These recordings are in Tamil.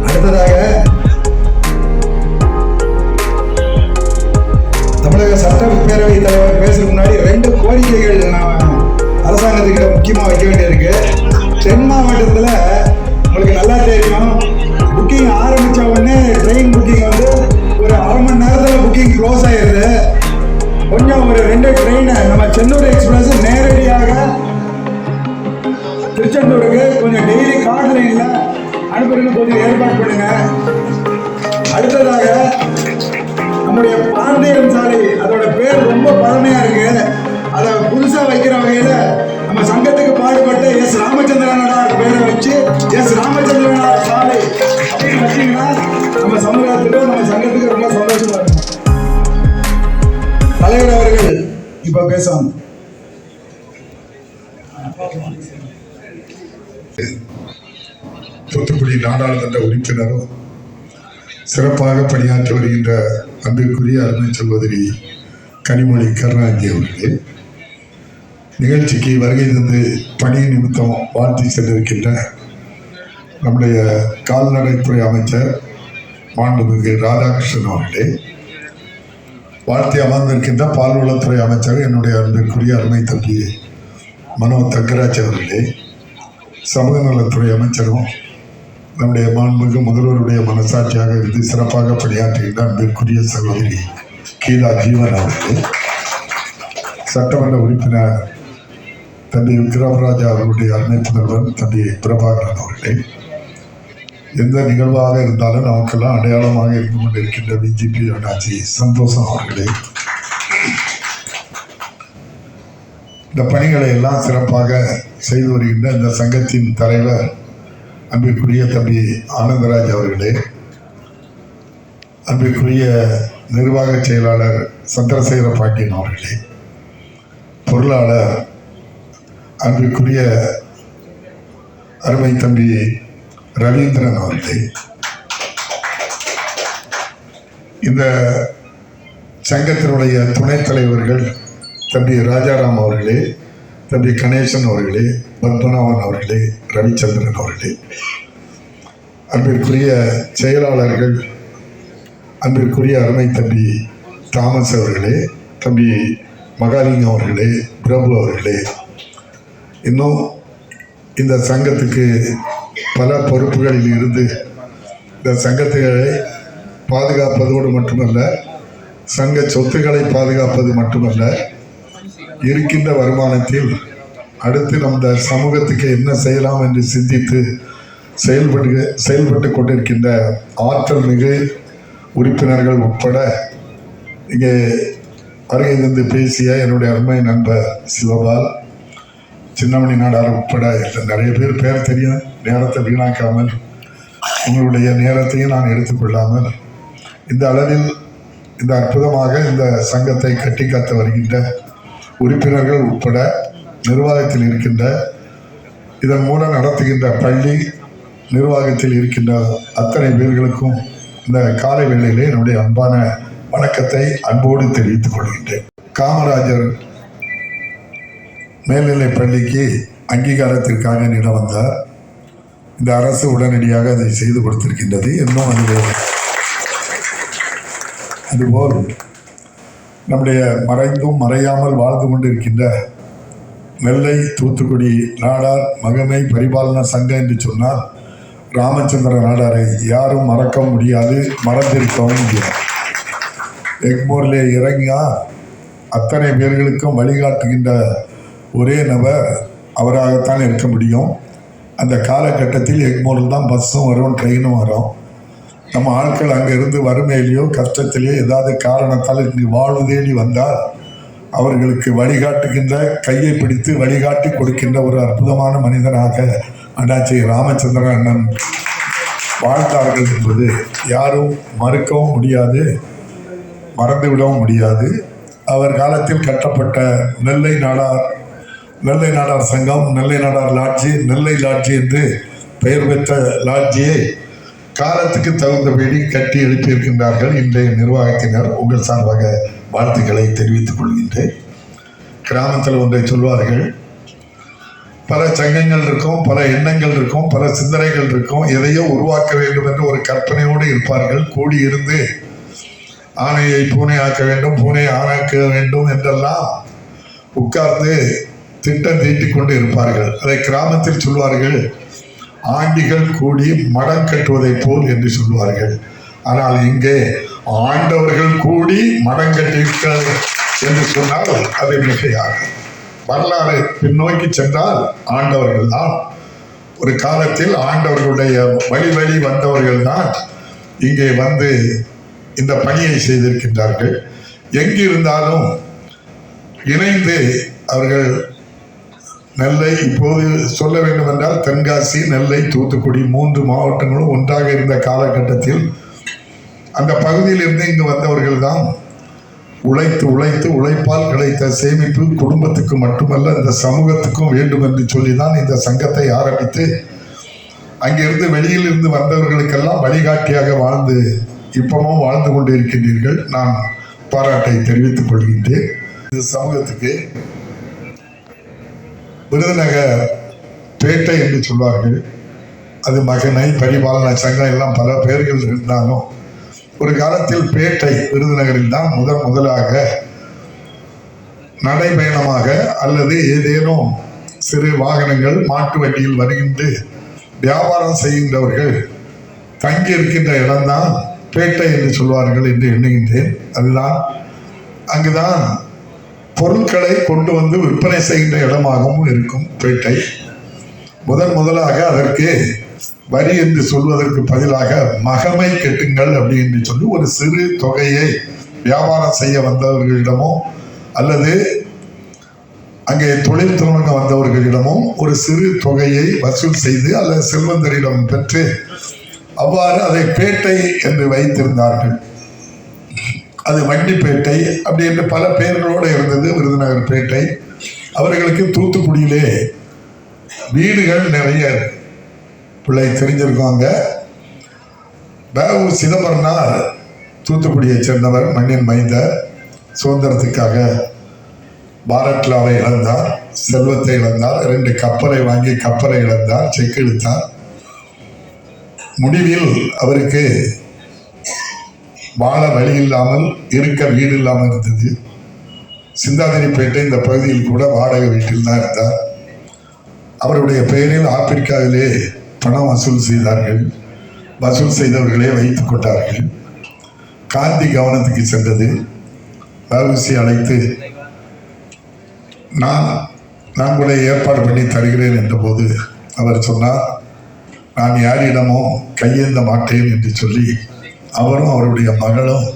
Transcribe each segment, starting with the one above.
அடுத்ததாக தமிழக சட்டப்பேரவை தலைவர் பேசுறதுக்கு முன்னாடி ரெண்டு கோரிக்கைகள் நான் அரசாங்கத்துக்கிட்ட முக்கியமாக வைக்க வேண்டியது. சென்னூர் எக்ஸ்பிரஸ் நேரடியாக திருச்செந்தூருக்கு கொஞ்சம் டெய்லி கார்டு லைனில் அனுப்புறதுக்கு கொஞ்சம் ஏற்பாடு பண்ணுங்க. அடுத்ததாக நம்முடைய பாண்டியன் சாலை அதோட பேர் ரொம்ப பழமையா இருக்கு. அதை புதுசா வைக்கிற வகையில நம்ம சங்கத்துக்கு பாடுபட்ட எஸ் ராமச்சந்திரனார் பேரை வச்சு எஸ் ராமச்சந்திரனார் சாலை அப்படின்னு வச்சீங்கன்னா நம்ம சமூகத்துக்கு நம்ம இப்ப பேசுவாங்க தூத்துக்குடி நாடாளுமன்ற உறுப்பினரும் சிறப்பாக பணியாற்றி வருகின்ற அன்பிற்குரிய அருமை சகோதரி கனிமொழி கருணாநிதி அவர்களே நிகழ்ச்சிக்கு வருகை தந்து பணி நிமித்தம் வாழ்த்தி சென்றிருக்கின்ற நம்முடைய கால்நடைத்துறை அமைச்சர் மாண்புமிகு ராதாகிருஷ்ணன் அவர்களே வாழ்த்தி அமர்ந்திருக்கின்ற பால்வளத்துறை அமைச்சர் என்னுடைய அன்பிற்குரிய அருமை தம்பி மனோ தங்கராஜ் அவர்களே சமூக நலத்துறை அமைச்சரும் நம்முடைய மாண்புமிகு முதல்வருடைய மனசாட்சியாக இருந்து சிறப்பாக பணியாற்றுகின்ற அன்பிற்குரிய சகோதரி கீதா ஜீவன் அவர்கள் சட்டமன்ற உறுப்பினர் தம்பி விக்ரமராஜா அவர்களுடைய அருமை புதல்வர் தம்பி பிரபாகரன் அவர்களே எந்த நிகழ்வாக இருந்தாலும் நமக்கெல்லாம் அடையாளமாக இருந்து கொண்டிருக்கின்ற பிஜேபி அண்ணாச்சி சந்தோஷம் அவர்களே. இந்த பணிகளை எல்லாம் சிறப்பாக செய்து வருகின்ற இந்த சங்கத்தின் தலைவர் அன்பிற்குரிய தம்பி ஆனந்தராஜ் அவர்களே. அன்பிற்குரிய நிர்வாக செயலாளர் சந்திரசேகர பாண்டியன் அவர்களே. பொருளாளர் அன்பிற்குரிய அருமை தம்பி ரவீந்திரன் அவர்களே இந்த சங்கத்தினுடைய துணைத் தலைவர்கள் தம்பி ராஜாராம் அவர்களே தம்பி கணேசன் அவர்களே பத்மநாபன் அவர்களே ரவிச்சந்திரன் அவர்களே அன்பிற்குரிய செயலாளர்கள் அன்பிற்குரிய அருமை தம்பி தாமஸ் அவர்களே தம்பி மகாலிங்கம் அவர்களே பிரபு அவர்களே இன்னும் இந்த சங்கத்துக்கு பல பொறுப்புகளில் இருந்து இந்த சங்கத்தை பாதுகாப்பதோடு மட்டுமல்ல சங்க சொத்துக்களை பாதுகாப்பது மட்டுமல்ல இருக்கின்ற வருமானத்தில் அடுத்து நம்ம சமூகத்துக்கு என்ன செய்யலாம் என்று சிந்தித்து செயல்பட்டு செயல்பட்டு கொண்டிருக்கின்ற ஆற்றல் மிகு உறுப்பினர்கள் உட்பட இங்கே வருகை தந்து பேசிய என்னுடைய அருமை நண்பர் சிவபால். சின்னமணி நாடார் உட்பட நிறைய பேர் பேர் தெரியும். நேரத்தை வீணாக்காமல் உங்களுடைய நேரத்தையும் நான் எடுத்துக்கொள்ளாமல் இந்த அளவில் இந்த அற்புதமாக இந்த சங்கத்தை கட்டி காத்து வருகின்ற உறுப்பினர்கள் உட்பட நிர்வாகத்தில் இருக்கின்ற இதன் மூலம் நடத்துகின்ற பள்ளி நிர்வாகத்தில் இருக்கின்ற அத்தனை பேர்களுக்கும் இந்த காலை வேளையிலே என்னுடைய அன்பான வணக்கத்தை அன்போடு தெரிவித்துக் கொள்கின்றேன். காமராஜர் மேல்நிலைப் பள்ளிக்கு அங்கீகாரத்திற்காக என்னிடம் வந்தார் இந்த அரசு உடனடியாக அதை செய்து கொடுத்திருக்கின்றது இன்னும் அது அதுபோல் நம்முடைய மறைந்தும் மறையாமல் வாழ்ந்து கொண்டிருக்கின்ற நெல்லை தூத்துக்குடி நாடார் மகமை பரிபாலன சங்கம் என்று சொன்னால் ராமச்சந்திர நாடாரை யாரும் மறக்க முடியாது மறந்திருக்கவும் முடியாது. எக்மோரிலே இறங்கியா அத்தனை பேர்களுக்கும் வழிகாட்டுகின்ற ஒரே நபர் அவராகத்தான் இருக்க முடியும். அந்த காலகட்டத்தில் எக்மோரில் தான் பஸ்ஸும் வரும் ட்ரெயினும் வரும். நம்ம ஆட்கள் அங்கேருந்து வறுமையிலையோ கஷ்டத்திலேயோ ஏதாவது காரணத்தால் இங்கு வாழ்வு தேடி வந்தால் அவர்களுக்கு வழிகாட்டுகின்ற கையை பிடித்து வழிகாட்டி கொடுக்கின்ற ஒரு அற்புதமான மனிதனாக அண்ணாச்சி ராமச்சந்திரன் அண்ணன் வாழ்ந்தார்கள் என்பது யாரும் மறுக்கவும் முடியாது மறந்துவிடவும் முடியாது. அவர் காலத்தில் கட்டப்பட்ட நெல்லை நாடார் நெல்லை நாடார் சங்கம் நெல்லை நாடார் லாட்ஜி நெல்லை லாட்ஜி என்று பெயர் பெற்ற லாட்ஜியை காலத்துக்கு தகுந்தபடி கட்டி எழுப்பியிருக்கின்றார்கள் இன்றைய நிர்வாகத்தினர். உங்கள் சார்பாக வாழ்த்துக்களை தெரிவித்துக் கொள்கின்றேன். கிராமத்தில் ஒன்றை சொல்வார்கள் பல சங்கங்கள் இருக்கும் பல எண்ணங்கள் இருக்கும் பல சிந்தனைகள் இருக்கும் எதையோ உருவாக்க வேண்டும் என்று ஒரு கற்பனையோடு இருப்பார்கள். கூடியிருந்து ஆணையை பூனை ஆக்க வேண்டும் பூனை ஆணாக்க வேண்டும் என்றெல்லாம் உட்கார்ந்து திட்டம் தீட்டி கொண்டு இருப்பார்கள். அதை கிராமத்தில் சொல்வார்கள் ஆண்டிகள் கூடி மடம் கட்டுவதைப் போல் என்று சொல்வார்கள். ஆனால் இங்கே ஆண்டவர்கள் கூடி மடம் கட்டியிருக்க என்று சொன்னால் அது மிகையாகும் வரலாறு பின்னோக்கி சென்றால் ஆண்டவர்கள் தான். ஒரு காலத்தில் ஆண்டவர்களுடைய வழி வழி வந்தவர்கள் தான் இங்கே வந்து இந்த பணியை செய்திருக்கின்றார்கள். எங்கிருந்தாலும் இணைந்து அவர்கள் நெல்லை இப்போது சொல்ல வேண்டும் என்றால் தென்காசி நெல்லை தூத்துக்குடி மூன்று மாவட்டங்களும் ஒன்றாக இருந்த காலகட்டத்தில் அந்த பகுதியிலிருந்து இங்கு வந்தவர்கள் தான் உழைத்து உழைத்து உழைப்பால் கிடைத்த சேமிப்பு குடும்பத்துக்கு மட்டுமல்ல இந்த சமூகத்துக்கும் வேண்டும் என்று சொல்லி தான் இந்த சங்கத்தை ஆரம்பித்து அங்கிருந்து வெளியில் இருந்து வந்தவர்களுக்கெல்லாம் வழிகாட்டியாக வாழ்ந்து இப்பவும் வாழ்ந்து கொண்டு இருக்கின்றீர்கள் நான் பாராட்டை தெரிவித்துக் கொள்கின்றேன். இந்த சமூகத்துக்கு விருதுநகர் பேட்டை என்று சொல்வார்கள். அது மகனை பரிபாலன சங்கம் எல்லாம் பல பெயர்கள் இருந்தாலும் ஒரு காலத்தில் பேட்டை விருதுநகரில் தான் முதன் முதலாக நடைபயணமாக அல்லது ஏதேனும் சிறு வாகனங்கள் மாட்டு வண்டியில் வருகின்ற வியாபாரம் செய்கின்றவர்கள் தங்கி இருக்கின்ற இடம்தான் பேட்டை என்று சொல்வார்கள் என்று எண்ணுகின்றேன். அதுதான் அங்குதான் பொருட்களை கொண்டு வந்து விற்பனை செய்கின்ற இடமாகவும் இருக்கும் பேட்டை. முதன் முதலாக அதற்கு வரி என்று சொல்வதற்கு பதிலாக மகமை கெட்டுங்கள் அப்படி என்று சொல்லி ஒரு சிறு தொகையை வியாபாரம் செய்ய வந்தவர்களிடமோ அல்லது அங்கே தொழில் தொடங்க வந்தவர்களிடமும் ஒரு சிறு தொகையை வசூல் செய்து அல்லது செல்வந்தரிடம் பெற்று அவ்வாறு அதை பேட்டை என்று வைத்திருந்தார்கள். அது வண்டிப்பேட்டை அப்படி என்று பல பெயர்களோடு இருந்தது விருதுநகர் பேட்டை. அவர்களுக்கு தூத்துக்குடியிலே வீடுகள் நிறைய பிள்ளை தெரிஞ்சிருக்காங்க பாபு சிதம்பரனார் தூத்துக்குடியை சேர்ந்தவர் மண்ணின் மைந்தர் சுதந்திரத்துக்காக பாரட்லாவை இழந்தார் செல்வத்தை இழந்தார் ரெண்டு கப்பலை வாங்கி கப்பலை இழந்தார் செக் இழுத்தார். முடிவில் அவருக்கு வாழ வழி இல்லாமல் இருக்க வீடு இல்லாமல் இருந்தது. சிந்தாதிரிப்பேட்டை இந்த பகுதியில் கூட வாடகை வீட்டில் தான் இருந்தார். அவருடைய பெயரில் ஆப்பிரிக்காவிலே பணம் வசூல் செய்தார்கள். வசூல் செய்தவர்களே வைத்து கொண்டார்கள். காந்தி கவனத்துக்கு சென்றது. வவுசி அழைத்து நான் நான் கூட ஏற்பாடு பண்ணி தருகிறேன் என்றபோது அவர் சொன்னார் நான் யாரிடமோ கையேந்த மாட்டேன் என்று சொல்லி அவரும் அவருடைய மகளும்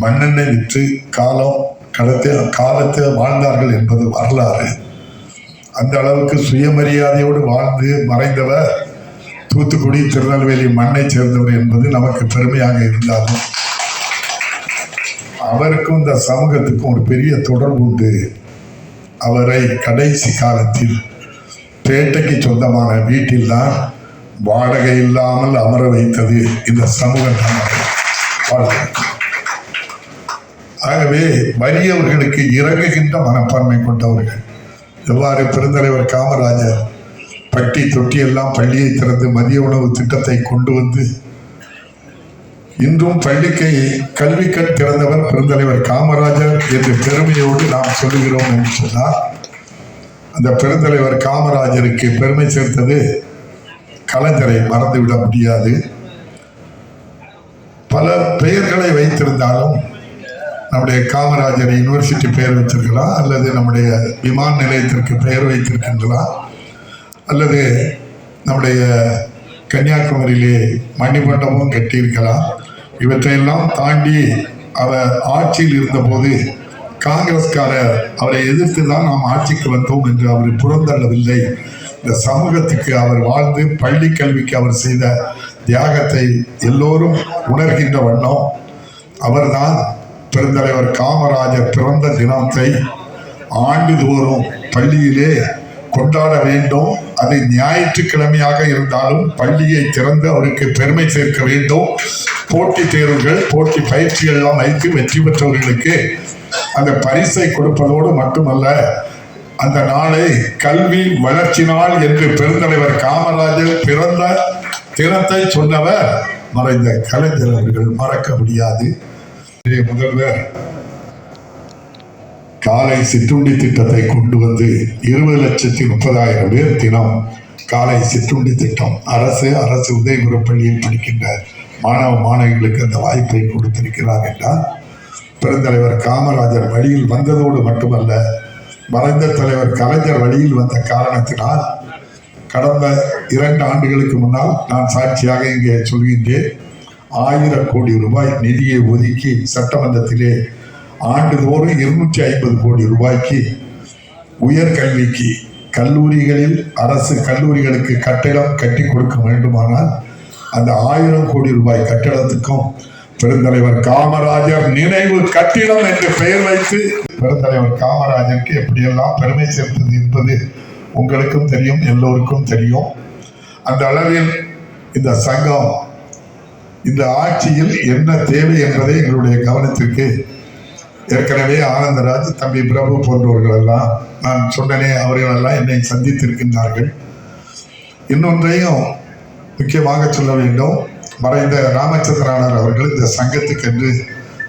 மண்ணெண்ணை விற்று காலம் கடத்த காலத்தை வாழ்ந்தார்கள் என்பது வரலாறு. அந்த அளவுக்கு சுயமரியாதையோடு வாழ்ந்து மறைந்தவர் தூத்துக்குடி திருநெல்வேலி மண்ணை சேர்ந்தவர் என்பது நமக்கு பெருமையாக இருந்தாலும் அவருக்கும் இந்த சமூகத்துக்கும் ஒரு பெரிய தொடர்பு உண்டு. அவரை கடைசி காலத்தில் பேட்டைக்கு சொந்தமான வீட்டில்தான் வாடகை இல்லாமல் அமர வைத்தது இந்த சமூகம் தான் ஆகவே வறியவர்களுக்கு இறங்குகின்ற மனப்பான்மை கொண்டவர்கள். எவ்வாறு பெருந்தலைவர் காமராஜர் பட்டி தொட்டி எல்லாம் பள்ளியை திறந்து மதிய உணவு திட்டத்தை கொண்டு வந்து இன்றும் பள்ளிக்கை கல்வி கண் திறந்தவர் பெருந்தலைவர் காமராஜர் என்று பெருமையோடு நாம் சொல்லுகிறோம் என்று சொன்னால் அந்த பெருந்தலைவர் காமராஜருக்கு பெருமை சேர்த்தது கலைஞரை மறந்துவிட முடியாது. பல பெயர்களை வைத்திருந்தாலும் நம்முடைய காமராஜர் யூனிவர்சிட்டி பெயர் வைத்திருக்கலாம் அல்லது நம்முடைய விமான நிலையத்திற்கு பெயர் வைத்திருக்கின்றலாம் அல்லது நம்முடைய கன்னியாகுமரியிலே மணிமண்டபம் கட்டியிருக்கலாம். இவற்றையெல்லாம் தாண்டி அவர் ஆட்சியில் இருந்தபோது காங்கிரஸ்காரர் அவரை எதிர்த்து தான் நாம் ஆட்சிக்கு வந்தோம் என்று அவர் புறந்தள்ளவில்லை. இந்த சமூகத்துக்கு அவர் வாழ்ந்து பள்ளி கல்விக்கு அவர் செய்த தியாகத்தை எல்லோரும் உணர்கின்ற வண்ணம். அவர்தான் பெருந்தலைவர் காமராஜர் பிறந்த தினத்தை ஆண்டுதோறும் பள்ளியிலே கொண்டாட வேண்டும். அது ஞாயிற்றுக்கிழமையாக இருந்தாலும் பள்ளியை திறந்து அவருக்கு பெருமை சேர்க்க வேண்டும். போட்டி தேர்வுகள் போட்டி பயிற்சிகள் எல்லாம் வைத்து வெற்றி பெற்றவர்களுக்கு அந்த பரிசை கொடுப்பதோடு மட்டுமல்ல அந்த நாளை கல்வி வளர்ச்சி நாள் என்று பெருந்தலைவர் காமராஜர் பிறந்த தினத்தை சொன்னவர் மறைந்த கலைஞர் அவர்கள் மறக்க முடியாது. முதல்வர் காலை சிற்றுண்டி திட்டத்தை கொண்டு வந்து இருபது லட்சத்தி முப்பதாயிரம் பேர் தினம் காலை சிற்றுண்டி திட்டம். அரசு அரசு உதயபுரப்பள்ளியில் படிக்கின்ற மாணவ மாணவிகளுக்கு அந்த வாய்ப்பை கொடுத்திருக்கிறார் என்றால் பெருந்தலைவர் காமராஜர் வழியில் வந்ததோடு மட்டுமல்ல மறைந்த தலைவர் கலைஞர் வழியில் வந்த காரணத்தினால் கடந்த இரண்டு ஆண்டுகளுக்கு முன்னால் நான் சாட்சியாக இங்கே சொல்கின்றேன். ஆயிரம் கோடி ரூபாய் நிதியை ஒதுக்கி சட்டமன்றத்திலே ஆண்டுதோறும் இருநூற்றி ஐம்பது கோடி ரூபாய்க்கு உயர்கல்விக்கு கல்லூரிகளில் அரசு கல்லூரிகளுக்கு கட்டிடம் கட்டி கொடுக்க வேண்டுமானால் அந்த ஆயிரம் கோடி ரூபாய் கட்டிடத்துக்கும் பெருந்தலைவர் காமராஜர் நினைவு கட்டிடம் என்று பெயர் வைத்து பெருந்தலைவர் காமராஜருக்கு எப்படியெல்லாம் பெருமை சேர்த்தது என்பது உங்களுக்கும் தெரியும் எல்லோருக்கும் தெரியும். அந்த அளவில் இந்த சங்கம் இந்த ஆட்சியில் என்ன தேவை என்பதை எங்களுடைய கவனத்திற்கு ஏற்கனவே ஆனந்தராஜ் தம்பி பிரபு போன்றவர்கள் எல்லாம் நான் சொன்னனே அவர்கள் எல்லாம் என்னை சந்தித்திருக்கின்றார்கள். இன்னொன்றையும் முக்கியமாக சொல்ல வேண்டும். மறைந்த ராமச்சந்திரனார் அவர்கள் இந்த சங்கத்துக்கென்று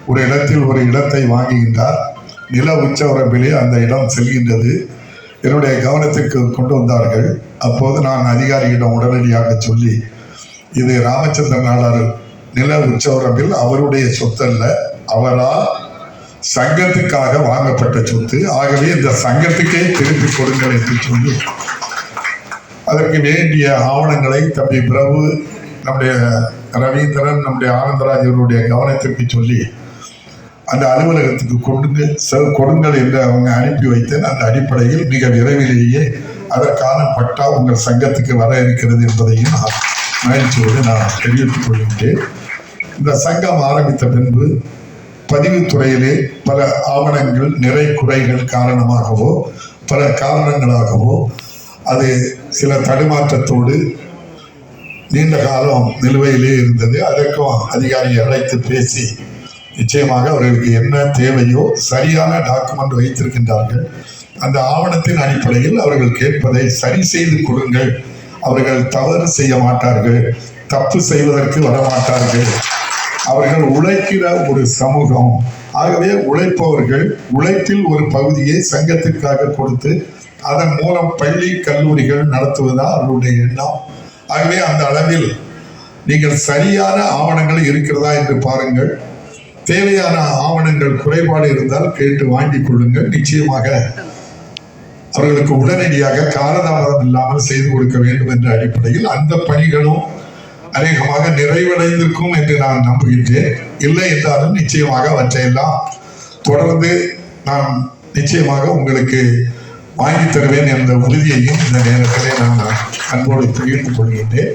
ஒரு இடத்தில் ஒரு இடத்தை வாங்குகின்றார். நில உச்சவரம்பிலே அந்த இடம் செல்கின்றது. என்னுடைய கவனத்திற்கு கொண்டு வந்தார்கள். அப்போது நான் அதிகாரியிடம் உடனடியாக சொல்லி இது ராமச்சந்திர நாடார் நில உச்சவரம்பில் அவருடைய சொத்தல்ல. அவரால் சங்கத்துக்காக வாங்கப்பட்ட சொத்து. ஆகவே இந்த சங்கத்துக்கே திருப்பி கொடுங்கள் என்று சொல்லி அதற்கு வேண்டிய ஆவணங்களை தம்பி பிரபு நம்முடைய ரவீந்திரன் நம்முடைய ஆனந்தராஜ் அவருடைய கவனத்திற்கு சொல்லி அந்த அலுவலகத்துக்கு கொண்டு செ- கொடுங்கள் என்று அவங்க அனுப்பி வைத்தேன். அந்த அடிப்படையில் மிக விரைவிலேயே அதற்கான பட்டா உங்கள் சங்கத்துக்கு வர இருக்கிறது என்பதையும் நான் மகிழ்ச்சியோடு நான் தெரிவித்துக் கொள்கின்றேன். இந்த சங்கம் ஆரம்பித்த பின்பு பதிவுத்துறையிலே பல ஆவணங்கள் நிறை குறைகள் காரணமாகவோ பல காரணங்களாகவோ அது சில தடுமாற்றத்தோடு நீண்ட காலம் நிலுவையிலே இருந்தது. அதற்கும் அதிகாரியை அழைத்து பேசி நிச்சயமாக அவர்களுக்கு என்ன தேவையோ சரியான டாக்குமெண்ட் வைத்திருக்கின்றார்கள். அந்த ஆவணத்தின் அடிப்படையில் அவர்கள் கேட்பதை சரி செய்து கொடுங்கள். அவர்கள் தவறு செய்ய மாட்டார்கள் தப்பு செய்வதற்கு வரமாட்டார்கள். அவர்கள் உழைக்கிற ஒரு சமூகம். ஆகவே உழைப்பவர்கள் உழைப்பில் ஒரு பகுதியை சங்கத்திற்காக கொடுத்து அதன் மூலம் பள்ளி கல்லூரிகள் நடத்துவதா அவர்களுடைய எண்ணம்? ஆகவே அந்த அளவில் நீங்கள் சரியான ஆவணங்கள் இருக்கிறதா என்று பாருங்கள். தேவையான ஆவணங்கள் குறைபாடு இருந்தால் கேட்டு வாங்கிக் கொள்ளுங்கள். நிச்சயமாக அவர்களுக்கு உடனடியாக காலதாமதம் இல்லாமல் செய்து கொடுக்க வேண்டும் என்ற அடிப்படையில் அந்த பணிகளும் அநேகமாக நிறைவடைந்திருக்கும் என்று நான் நம்புகின்றேன். இல்லை என்றாலும் நிச்சயமாக அவற்றையெல்லாம் தொடர்ந்து நான் நிச்சயமாக உங்களுக்கு வாங்கி தருவேன் என்ற உறுதியையும் இந்த நேரத்திலே நான் அன்போடு தெரிவித்துக் கொள்கின்றேன்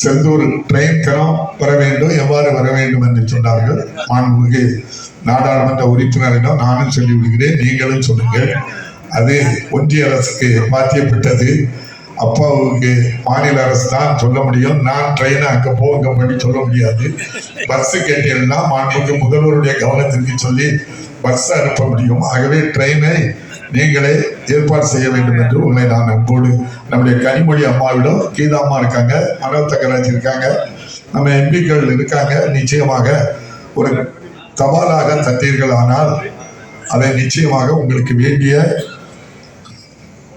செந்தூர் ட்ரெயின் தரம் வர வேண்டும் எவ்வாறு வர வேண்டும் என்று சொன்னார்கள். மாண்புமிகு நாடாளுமன்ற உறுப்பினரிடம் நானும் சொல்லி விடுகிறேன் நீங்களும் சொல்லுங்கள். அது ஒன்றிய அரசுக்கு பாத்தியப்பட்டது அப்பாவுக்கு மாநில அரசு தான் சொல்ல முடியும். நான் ட்ரெயினை அங்கே போங்க பண்ணி சொல்ல முடியாது. பஸ்ஸு கேட்டீங்கன்னா மாண்புமிகு முதல்வருடைய கவனத்திற்கு சொல்லி பஸ் அனுப்ப முடியும். ஆகவே ட்ரெயினை நீங்களே ஏற்பாடு செய்ய வேண்டும் என்று உங்களை நான் அன்போடு நம்முடைய கனிமொழி அம்மாவிடம் கீதா அம்மா இருக்காங்க மனோ தங்கராஜ் இருக்காங்க நம்ம எம்பிக்கள் இருக்காங்க நிச்சயமாக ஒரு தபாலாக தந்தீர்கள் ஆனால் அதை நிச்சயமாக உங்களுக்கு வேண்டிய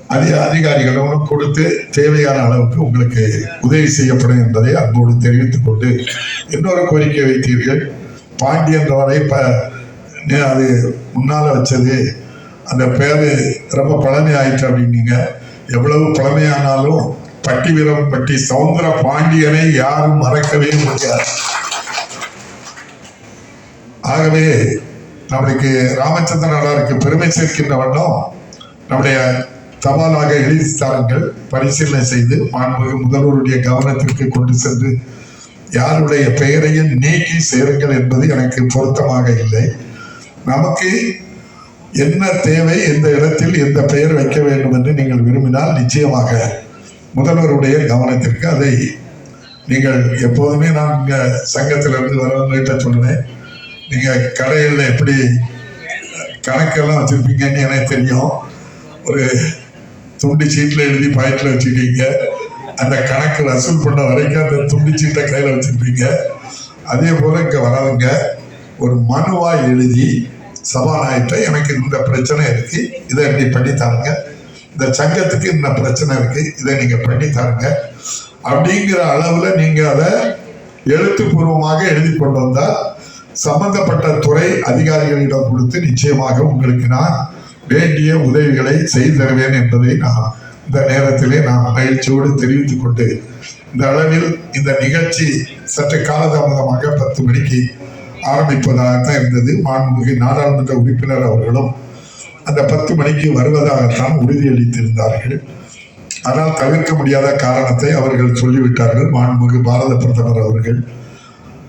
அதிக அதிகாரிகளும் கொடுத்து தேவையான அளவுக்கு உங்களுக்கு உதவி செய்யப்படும் என்பதை அன்போடு தெரிவித்துக் கொண்டு இன்னொரு கோரிக்கை வைத்தீர்கள். பாண்டியன்றவரை இப்போ அது முன்னால வச்சது அந்த பேரு ரொம்ப பழமை ஆயிற்று அப்படின்னீங்க. எவ்வளவு பழமையானாலும் பட்டி வீரம் பட்டி சவுந்தர பாண்டியனை யாரும் மறக்கவே முடியாது. ஆகவே நம்மளுக்கு ராமச்சந்திர நாடாருக்கு பெருமை சேர்க்கின்ற வண்ணம் நம்முடைய தபாலாக எழுதி தாருங்கள். பரிசீலனை செய்து மாண்புமிகு முதல்வருடைய கவனத்திற்கு கொண்டு சென்று யாருடைய பெயரையும் நீக்கி சேருங்கள் என்பது எனக்கு பொருத்தமாக இல்லை. நமக்கு என்ன தேவை எந்த இடத்தில் எந்த பெயர் வைக்க வேண்டும் என்று நீங்கள் விரும்பினால் நிச்சயமாக முதல்வருடைய கவனத்திற்கு அதை நீங்கள் எப்போதுமே நான் இங்கே சங்கத்திலிருந்து வரவங்ககிட்ட சொல்லுவேன். நீங்கள் கடையில் எப்படி கணக்கெல்லாம் வச்சுருப்பீங்கன்னு எனக்கு தெரியும். ஒரு துண்டு சீட்டில் எழுதி பாக்கெட்டில் வச்சுருக்கீங்க. அந்த கணக்கு வசூல் பண்ண வரைக்கும் அந்த துண்டு சீட்டை கையில் வச்சுருப்பீங்க. அதே போல் இங்கே வரவங்க ஒரு மனுவாக எழுதி சபாநாயகர்கிட்ட எனக்கு இந்த பிரச்சனை இருக்கு. இதை இப்படி பண்ணி தாருங்க. இந்த சங்கத்துக்கு இந்த பிரச்சனை இருக்கு. இதை நீங்க பண்ணி தாருங்க. அப்படிங்கிற அளவுல நீங்க அதை எழுத்துப்பூர்வமாக எழுதி கொண்டு வந்தா சம்பந்தப்பட்ட துறை அதிகாரிகளிடம் கொடுத்து நிச்சயமாக உங்களுக்கு நான் வேண்டிய உதவிகளை செய்து தருவேன் என்பதை நான் இந்த நேரத்திலே நான் மகிழ்ச்சியோடு தெரிவித்துக் கொண்டு இந்த அளவில் இந்த நிகழ்ச்சி சற்று காலதாமதமாக பத்து மணிக்கு ஆரம்பிப்பதாகத்தான் இருந்தது. மாண்புமிகு நாடாளுமன்ற உறுப்பினர் அவர்களும் அந்த பத்து மணிக்கு வருவதாகத்தான் உறுதியளித்திருந்தார்கள். ஆனால் தவிர்க்க முடியாத காரணத்தை அவர்கள் சொல்லிவிட்டார்கள். மாண்புமிகு பாரத பிரதமர் அவர்கள்.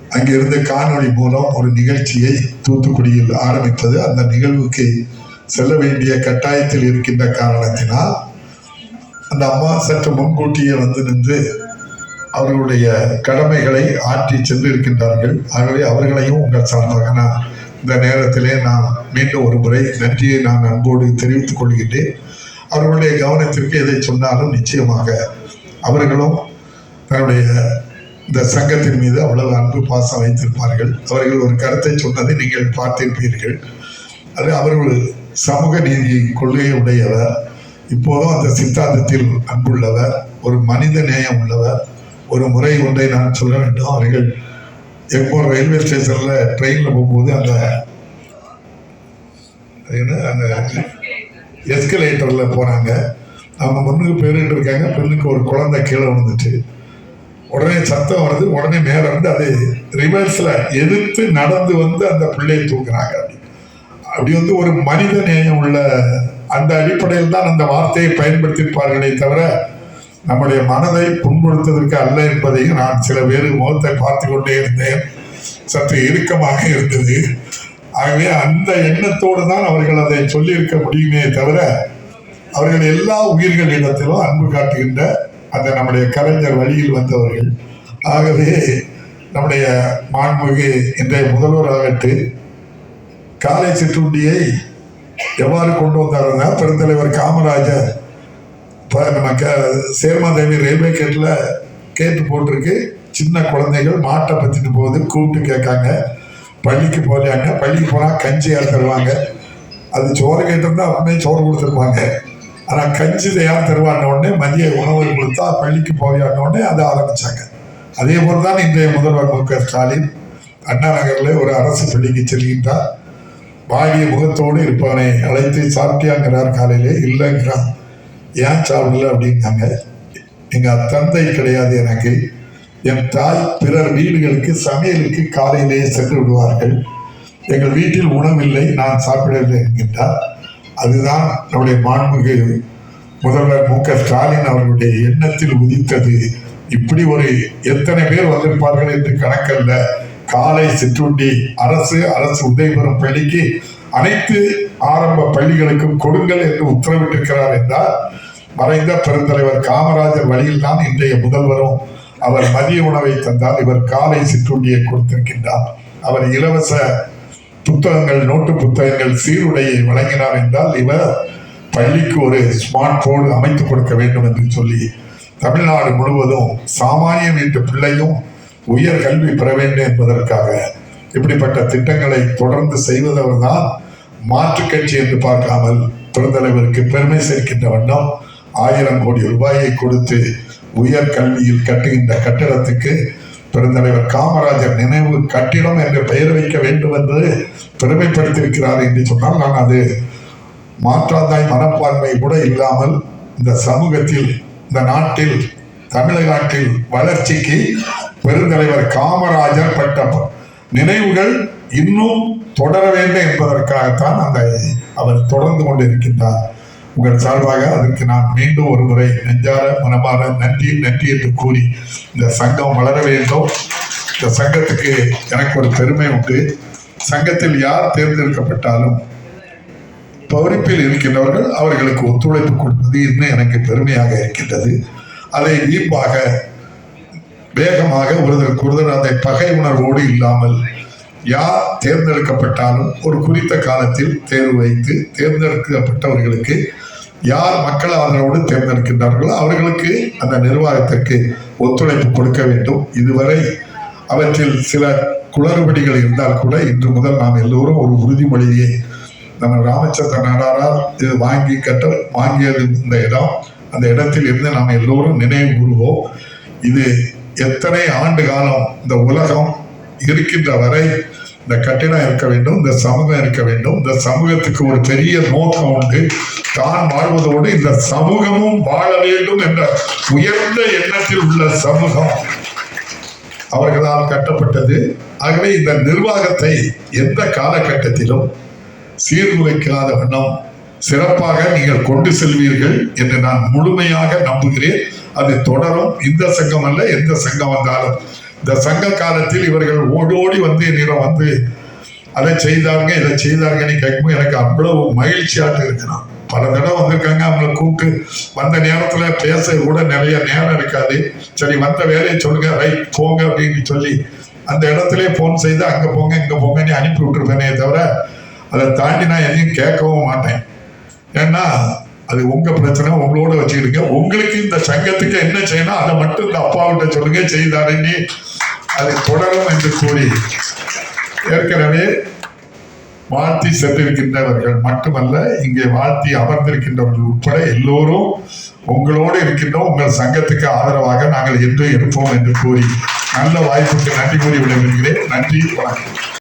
அங்கிருந்து காணொளி மூலம் ஒரு நிகழ்ச்சியை தூத்துக்குடியில் ஆரம்பித்தது. அந்த நிகழ்வுக்கு செல்ல வேண்டிய கட்டாயத்தில் இருக்கின்ற காரணத்தினால் அந்த அம்மா சற்று முன்கூட்டியே வந்து நின்று அவர்களுடைய கடமைகளை ஆற்றி சென்றிருக்கின்றார்கள். ஆகவே அவர்களையும் உங்கள் சார்பாக நான் இந்த நேரத்திலே நான் மீண்டும் ஒரு முறை நன்றியை நான் அன்போடு தெரிவித்துக் கொள்கின்றேன். அவர்களுடைய கவனத்திற்கு எதை சொன்னாலும் நிச்சயமாக அவர்களும் தன்னுடைய இந்த சங்கத்தின் மீது அவ்வளவு அன்பு பாசம் வைத்திருப்பார்கள். அவர்கள் ஒரு கருத்தை சொன்னதை நீங்கள் பார்த்திருப்பீர்கள். அது அவர்கள் சமூக நீதி கொள்கையை உடையவர் இப்போதும் அந்த சித்தாந்தத்தில் அன்புள்ளவர் ஒரு மனித நேயம் உள்ளவர். ஒரு முறை ஒன்றை நான் சொல்ல வேண்டும். அவர்கள் எக்மோர் ரயில்வே ஸ்டேஷனில் ட்ரெயினில் போகும்போது அந்த என்ன? அந்த எஸ்கலேட்டரில் போகிறாங்க அவங்க முன்னுக்கு போயிட்டு இருக்காங்க பெண்ணுக்கு ஒரு குழந்தை கீழே விழுந்துட்டு உடனே சத்தம் வருது. உடனே மேலே வந்து அது ரிவர்ஸில் எதிர்த்து நடந்து வந்து அந்த பிள்ளையை தூக்குறாங்க. அப்படி அப்படி வந்து ஒரு மனித நேயம் உள்ள அந்த அடிப்படையில் தான் அந்த வார்த்தையை பயன்படுத்தியிருப்பார்களே தவிர நம்முடைய மனதை புண்படுத்துவதற்கு அல்ல என்பதையும் நான் சில பேர் முகத்தை பார்த்து கொண்டே இருந்தேன். சற்று இறுக்கமாக இருந்தது. ஆகவே அந்த எண்ணத்தோடு தான் அவர்கள் அதை சொல்லியிருக்க முடியுமே தவிர அவர்கள் எல்லா உயிர்களிடத்திலும் அன்பு காட்டுகின்ற அந்த நம்முடைய கலைஞர் வழியில் வந்தவர்கள். ஆகவே நம்முடைய மாண்புமிகு இன்றைய முதல்வராகட்டு காலை சிற்றுண்டியை எவ்வாறு கொண்டு வந்தாருன்னா பெருந்தலைவர் காமராஜர் இப்போ நம்ம க சேர்மாதேவி ரயில்வே கேட்டில் கேட்டு போட்டிருக்கு. சின்ன குழந்தைகள் மாட்டை பற்றிட்டு போகுது கூப்பிட்டு கேட்காங்க. பள்ளிக்கு போகலையாங்க பள்ளிக்கு போனால் கஞ்சி தருவாங்க? அது சோறு கேட்டிருந்தா அப்பவே சோறு கொடுத்துருப்பாங்க. ஆனால் கஞ்சி யார் தருவான உடனே மதிய உணவு கொடுத்தா பள்ளிக்கு போவியான உடனே அதை ஆரம்பித்தாங்க அதே போல் தான் இன்றைய முதல்வர் மு. க. ஸ்டாலின் அண்ணா நகரில் ஒரு அரசு பள்ளிக்கு செல்கின்றார். வாடிய முகத்தோடு இருப்பவனை அழைத்து சாப்பிட்டியாங்கிறார் காலையிலே. இல்லைங்கிறான் ஏன் சாப்பிடல அப்படிங்காங்க எங்கள் தந்தை கிடையாது எனக்கு என் தாய் பிறர் வீடுகளுக்கு சமையலுக்கு காலையிலேயே சென்று விடுவார்கள். எங்கள் வீட்டில் உணவில்லை நான் சாப்பிடவில்லை என்கின்றார். அதுதான் நம்முடைய மாண்புமிகு முதல்வர் மு க ஸ்டாலின் அவர்களுடைய எண்ணத்தில் உதித்தது. இப்படி ஒரு எத்தனை பேர் வந்திருப்பார்கள் என்று கணக்கல்ல. காலை சிற்றுண்டி அரசு அரசு உதவி பெறும் பள்ளிக்கு அனைத்து ஆரம்ப பள்ளிகளுக்கும் கொடுங்கள் என்று உத்தரவிட்டிருக்கிறார் என்றால் மறைந்த பெருந்தலைவர் காமராஜர் வழியில் தான் இன்றைய முதல்வரும் அவர் மதிய உணவை தந்தால் இவர் காலை சிற்றுண்டியை கொடுத்திருக்கின்றார். அவர் இலவச புத்தகங்கள் நோட்டு புத்தகங்கள் சீருடையை வழங்கினார் என்றால் இவர் பள்ளிக்கு ஒரு ஸ்மார்ட் போன் அமைத்து கொடுக்க வேண்டும் என்று சொல்லி தமிழ்நாடு முழுவதும் சாமானிய வீட்டு பிள்ளையும் உயர் கல்வி பெற வேண்டும் என்பதற்காக இப்படிப்பட்ட திட்டங்களை தொடர்ந்து செய்வதவர் தான் மாற்றுக் கட்சி என்று பார்க்காமல் பெருந்தலைவருக்கு பெருமை சேர்க்கின்ற வண்ணம் ஆயிரம் கோடி ரூபாயை கொடுத்து உயர் கல்வியில் கட்டுகின்ற கட்டிடத்துக்கு பெருந்தலைவர் காமராஜர் நினைவு கட்டிடம் என்று பெயர் வைக்க வேண்டும் என்று பெருமைப்படுத்தியிருக்கிறார் என்று சொன்னால் நான் அது மாற்றாந்தாய் மனப்பான்மை கூட இல்லாமல் இந்த சமூகத்தில் இந்த நாட்டில் தமிழகத்தில் வளர்ச்சிக்கு பெருந்தலைவர் காமராஜர் பட்ட நினைவுகள் இன்னும் தொடர வேண்டும் என்பதற்காகத்தான் அந்த அவர் தொடர்ந்து கொண்டிருக்கின்றார். உங்கள் சார்பாக அதற்கு நான் மீண்டும் ஒரு முறை நெஞ்சார மனமார நன்றி நன்றி என்று கூறி இந்த சங்கம் வளர வேண்டும். இந்த சங்கத்துக்கு எனக்கு ஒரு பெருமை உண்டு. சங்கத்தில் யார் தேர்ந்தெடுக்கப்பட்டாலும் பௌரிப்பில் இருக்கின்றவர்கள் அவர்களுக்கு ஒத்துழைப்பு கொடுப்பது இன்னும் எனக்கு பெருமையாக இருக்கின்றது. அதை ஈப்பாக வேகமாக ஒருதற்கு ஒருதர் அந்த பகை உணர்வோடு இல்லாமல் யார் தேர்ந்தெடுக்கப்பட்டாலும் ஒரு குறித்த காலத்தில் தேர்வு வைத்து தேர்ந்தெடுக்கப்பட்டவர்களுக்கு யார் மக்கள் ஆதரவோடு தேர்ந்தெடுக்கின்றார்களோ அவர்களுக்கு அந்த நிர்வாகத்திற்கு ஒத்துழைப்பு கொடுக்க வேண்டும். இதுவரை அவற்றில் சில குளறுபடிகள் இருந்தால் கூட இன்று முதல் நாம் எல்லோரும் ஒரு உறுதிமொழியை நம்ம ராமச்சந்திர நாடாரால் இது வாங்கி கட்ட வாங்கியது இந்த இடம். அந்த இடத்தில் இருந்து நாம் எல்லோரும் நினைவு கூறுவோம். இது எத்தனை ஆண்டு காலம் இந்த உலகம் இருக்கின்ற வரை இந்த கட்டிடம் இருக்க வேண்டும் இந்த சமூகம் இருக்க வேண்டும். இந்த சமூகத்துக்கு ஒரு பெரிய நோக்கம் உண்டு. தான் வாழ்வதோடு இந்த சமூகமும் வாழ வேண்டும் என்ற உயர்ந்த எண்ணத்தில் உள்ள சமூகம் அவர்களால் கட்டப்பட்டது. ஆகவே இந்த நிர்வாகத்தை எந்த காலகட்டத்திலும் சீர்குலைக்காத வண்ணம் சிறப்பாக நீங்கள் கொண்டு செல்வீர்கள் என்று நான் முழுமையாக நம்புகிறேன். அது தொடரும். இந்த சங்கம் அல்ல எந்த சங்கம் வந்தாலும் இந்த சங்க காலத்தில் இவர்கள் ஓடோடி வந்து என்னிடம் வந்து அதை செய்தாருங்க இதை செய்தாருங்கன்னு கேட்கும்போது எனக்கு அவ்வளவு மகிழ்ச்சியாக இருக்கிறான் பல தடவை வந்திருக்காங்க அவங்கள கூப்பிட்டு வந்த நேரத்துல பேச கூட நிறைய நேரம் இருக்காது சரி வந்த வேலையை சொல்லுங்க ரைட் போங்க அப்படின்னு சொல்லி அந்த இடத்துல ஃபோன் செய்து அங்க போங்க இங்க போங்கன்னு அனுப்பி விட்டுருப்பேனே தவிர அதை தாண்டி நான் எதையும் கேட்கவும் மாட்டேன். ஏன்னா அது உங்க பிரச்சனை உங்களோட வச்சுக்கிடுங்க. உங்களுக்கு இந்த சங்கத்துக்கு என்ன செய்யணும் அதை மட்டும் இந்த அப்பாவிட்ட சொல்லுங்க. செய்தாருன்னு அது தொடரும் என்று கூறி ஏற்கனவே வாழ்த்தி சென்றிருக்கின்றவர்கள் மட்டுமல்ல இங்கே வாழ்த்தி அமர்ந்திருக்கின்றவர்கள் உட்பட எல்லோரும் உங்களோடு இருக்கின்றோம். உங்கள் சங்கத்துக்கு ஆதரவாக நாங்கள் என்று இருப்போம் என்று கூறி நல்ல வாய்ப்புக்கு நன்றி கூறி விடைபெறுகிறேன். நன்றி வணக்கம்.